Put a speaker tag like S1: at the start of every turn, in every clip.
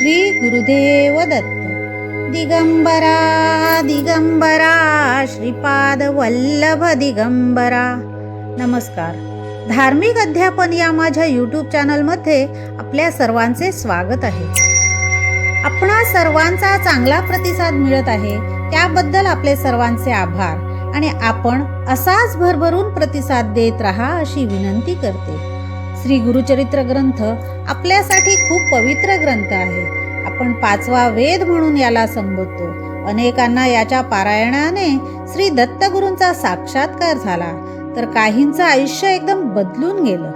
S1: श्री गुरुदेव दत्त। दिगंबरा दिगंबरा श्रीपाद वल्लभ दिगंबरा। नमस्कार। धार्मिक अध्यापन या माझ्या यूट्यूब चॅनलमध्ये आपल्या सर्वांचे स्वागत आहे. आपणा सर्वांचा चांगला प्रतिसाद मिळत आहे त्याबद्दल आपले सर्वांचे आभार आणि आपण असाच भरभरून प्रतिसाद देत राहा अशी विनंती करते. श्री गुरुचरित्र ग्रंथ आपल्यासाठी खूप पवित्र ग्रंथ आहे. आपण पाचवा वेद म्हणून याला संबोधतो. अनेकांना याच्या पारायणाने श्री दत्तगुरूंचा साक्षात्कार झाला. तर काहींचं आयुष्य एकदम बदलून गेलं.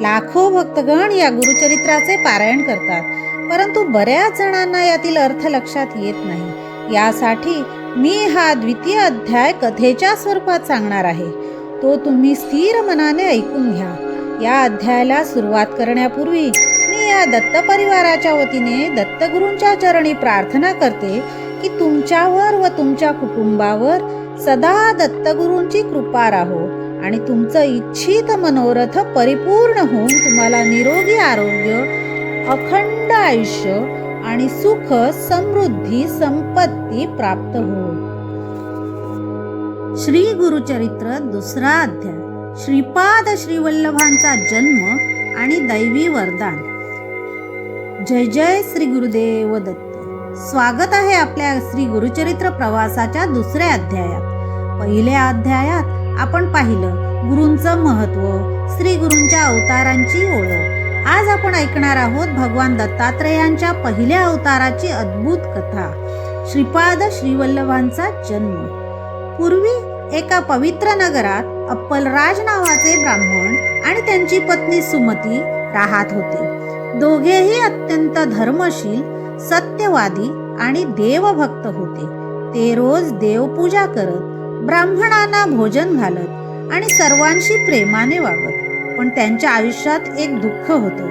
S1: लाखो भक्तगण या गुरुचरित्राचे पारायण करतात. परंतु बऱ्याच जणांना यातील अर्थ लक्षात येत नाही. यासाठी मी हा द्वितीय अध्याय कथेच्या स्वरूपात सांगणार आहे. तो तुम्ही स्थिर मनाने ऐकून घ्या. या अध्यायाला सुरुवात करण्यापूर्वी या दत्त परिवाराच्या वतीने दत्तगुरूंच्या चरणी प्रार्थना करते की तुमच्यावर व तुमच्या कुटुंबावर सदा दत्तगुरूंची कृपा राहो आणि तुमचं इच्छित मनोरथ परिपूर्ण होऊन तुम्हाला निरोगी आरोग्य अखंड आयुष्य आणि सुख समृद्धी संपत्ती प्राप्त हो. श्री गुरुचरित्र दुसरा अध्याय. श्रीपाद श्रीवल्लभांचा जन्म आणि दैवी वरदान. जय जय श्री गुरुदेव दत्त. स्वागत आहे आपल्या श्री गुरुचरित्र प्रवासाच्या दुसऱ्या अध्यायात. पहिल्या अध्यायात आपण पाहिलं गुरूंचं महत्त्व श्री गुरूंच्या अवतारांची ओळख. आज आपण ऐकणार आहोत भगवान दत्तात्रेयांच्या पहिल्या अवताराची अद्भुत कथा श्रीपाद श्रीवल्लभांचा जन्म. पूर्वी एका पवित्र नगरात अप्पलराज नावाचे ब्राह्मण आणि त्यांची पत्नी सुमती राहत होते. दोघेही अत्यंत धर्मशील सत्यवादी आणि देवभक्त होते. ते रोज देवपूजा करत ब्राह्मणांना भोजन घालत आणि सर्वांशी प्रेमाने वागत. पण त्यांच्या आयुष्यात एक दुःख होतं.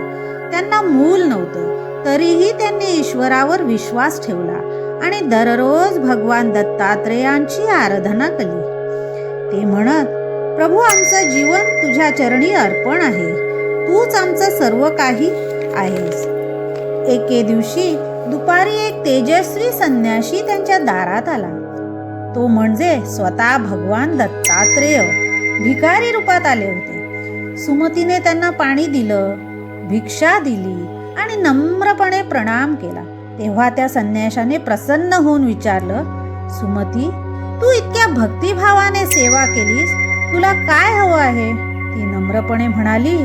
S1: त्यांना मूल नव्हतं. तरीही त्यांनी ईश्वरावर विश्वास ठेवला आणि दररोज भगवान दत्तात्रेयांची आराधना केली. ते म्हणत प्रभू आमचं जीवन तुझ्या चरणी अर्पण आहे. तूच आमचं सर्व काही आहेस एके दिवशी दुपारी एक तेजस्वी संन्याशी त्यांच्या दारात आला. तो म्हणजे स्वतः भगवान दत्तात्रेय भिकारी रूपात आले होते. सुमतीने त्यांना पाणी दिलं भिक्षा दिली आणि नम्रपणे प्रणाम केला. तेव्हा त्या संन्याशाने प्रसन्न होऊन विचारलं सुमती तू इतक्या भक्तिभावाने सेवा केलीस तुला काय हवं आहे? ती नम्रपणे म्हणाली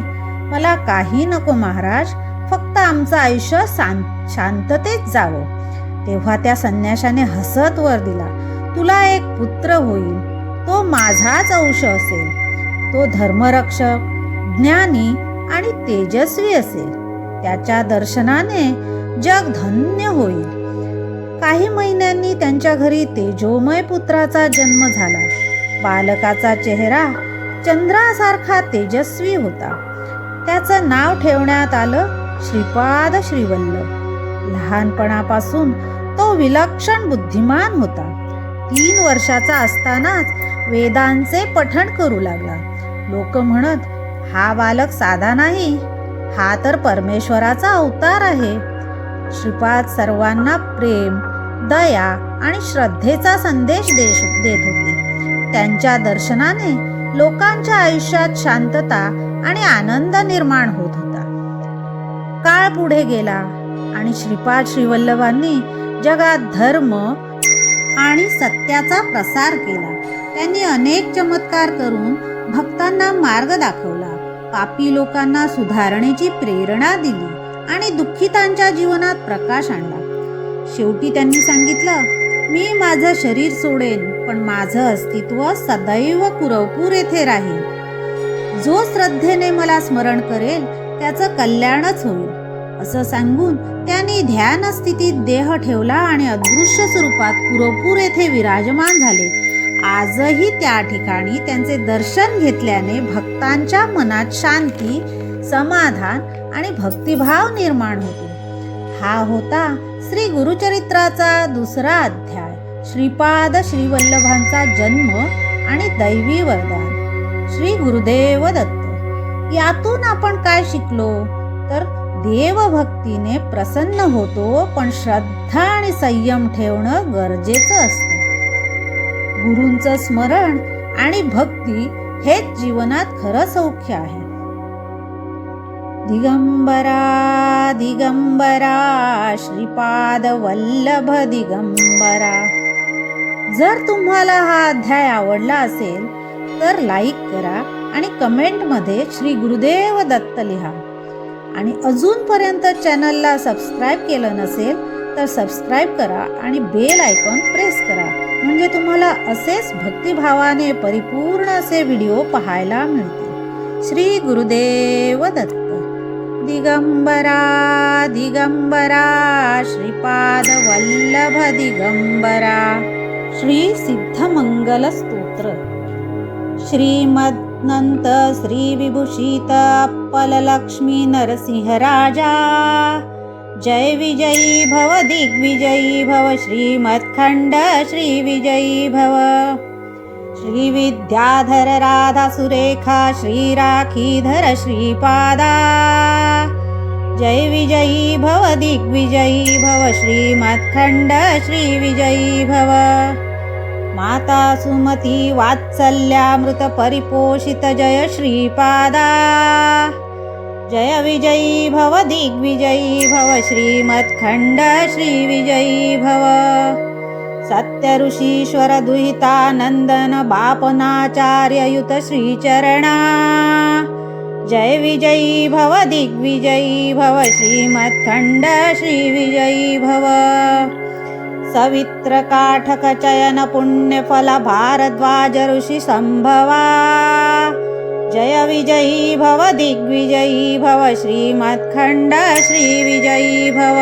S1: मला काही नको महाराज. फक्त आमचं आयुष्य शांत शांततेत जावं. तेव्हा त्या संन्याशाने हसत वर दिला तुला एक पुत्र होईल. तो माझाच अंश असेल. तो धर्मरक्षक ज्ञानी आणि तेजस्वी असेल. त्याच्या दर्शनाने जग धन्य होईल. काही महिन्यांनी त्यांच्या घरी तेजोमय पुत्राचा जन्म झाला. बालकाचा चेहरा चंद्रासारखा तेजस्वी होता. त्याचं नाव ठेवण्यात आलं श्रीपाद श्रीवल्लभ लहानपणापासून तो विलक्षण बुद्धिमान होता. तीन वर्षाचा असतानाच वेदांचे पठण करू लागला. लोक म्हणत हा बालक साधा नाही हा तर परमेश्वराचा अवतार आहे. श्रीपाद सर्वांना प्रेम दया आणि श्रद्धेचा संदेश देश देत होते. त्यांच्या दर्शनाने लोकांच्या आयुष्यात शांतता आणि आनंद निर्माण होत होता. काळ पुढे गेला आणि श्रीपाद श्रीवल्लभांनी जगात धर्म आणि सत्याचा प्रसार केला. त्यांनी अनेक चमत्कार करून भक्तांना मार्ग दाखवला. पापी लोकांना सुधारणेची प्रेरणा दिली आणि दुःखितांच्या जीवनात प्रकाश आणला. शेवटी त्यांनी सांगितलं मी माझं शरीर सोडेन पण माझं अस्तित्व सदैव कुरवपूर येथे राहील. जो श्रद्धेने मला स्मरण करेल त्याचं कल्याणच होईल. असं सांगून त्यांनी ध्यान स्थितीत देह ठेवला आणि अदृश्य स्वरूपात पुरपूर येथे विराजमान झाले. आजही त्या ठिकाणी त्यांचे दर्शन घेतल्याने भक्तांच्या मनात शांती समाधान आणि भक्तिभाव निर्माण होतो. हा होता श्री गुरुचरित्राचा दुसरा अध्याय. श्रीपाद श्रीवल्लभांचा जन्म आणि दैवी वरदान. श्री गुरुदेव दत्त. यातून आपण काय शिकलो? तर देवभक्तीने प्रसन्न होतो पण श्रद्धा आणि संयम ठेवणं गरजेचं असतं. गुरूंचं स्मरण आणि भक्ती हेच जीवनात खरं सौख्य आहे. दिगंबरा दिगंबरा श्रीपाद वल्लभ दिगंबरा जर तुम्हाला हा अध्याय आवडला असेल तर लाईक करा आणि कमेंटमध्ये श्री गुरुदेव दत्त लिहा. आणि अजूनपर्यंत चॅनलला सबस्क्राईब केलं नसेल तर सबस्क्राईब करा आणि बेल आयकॉन प्रेस करा. म्हणजे तुम्हाला असेच भक्तिभावाने परिपूर्ण असे व्हिडिओ पाहायला मिळतील. श्री गुरुदेव दत्त. दिगंबरा दिगंबरा श्रीपाद वल्लभ दिगंबरा. श्री सिद्धमंगल स्तोत्र. श्रीमद श्री विभूषित अप्पल नरसिंह राजा जय विजयी भव दिग्विजयी भव श्रीमत्खंड श्री विजयी भव। श्री विद्याधर राधा सुरेखा श्री राखीधर श्रीपादा। जय विजयी भव दिग्विजयी भव श्रीमत्खंड श्री विजयी भव। माता सुमती वात्सल्यामृत परिपोषित जय श्रीपादा। जय विजयी भव दिग्विजयी भव श्रीमत्खंड श्रीविजयी भव। सत्य ऋषीश्वर दुहितानंदन बापनाचार्ययुत श्रीचरणा। जय विजयी भव दिग्विजयी भव श्रीमत्खंड श्रीविजयी भव। सवित्र काठक चयन पुण्यफल भारद्वाज ऋषि संभवा जय विजयी भव दिग्विजयी भव श्रीमत्खंड श्री विजयी भव।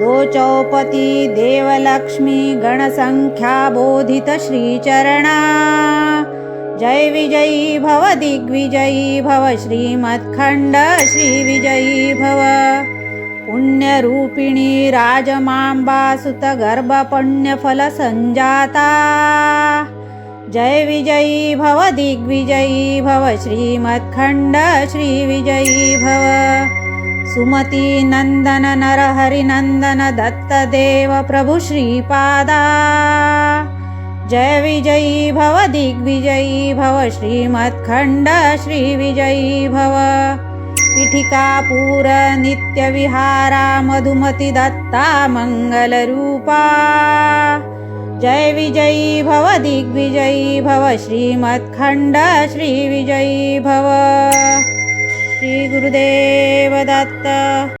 S1: दो चौपती देवलक्ष्मी गणसंख्या बोधित श्रीचरणा। जय विजयी भव दिग्विजयी भव श्रीमत्खंड श्री विजयी भव। पुण्यरूपिणी राजमाम्बासुत गर्भपुण्यफल सञ्जाता जय विजयी भव दिग्विजयी भव श्रीमत्खण्ड श्रीविजयी भव। सुमती नन्दन नरहरिनन्दन दत्तदेव प्रभु श्रीपादा। जय विजयी भव दिग्विजयी भव श्रीमत्खंड श्री भव। पीठिकापूर नित्यविहारा मधुमती दत्ता मङ्गलरूपा जय विजयी भव दिग्विजयी भव श्रीमत्खण्ड श्रीविजयी भव। श्री दत्त।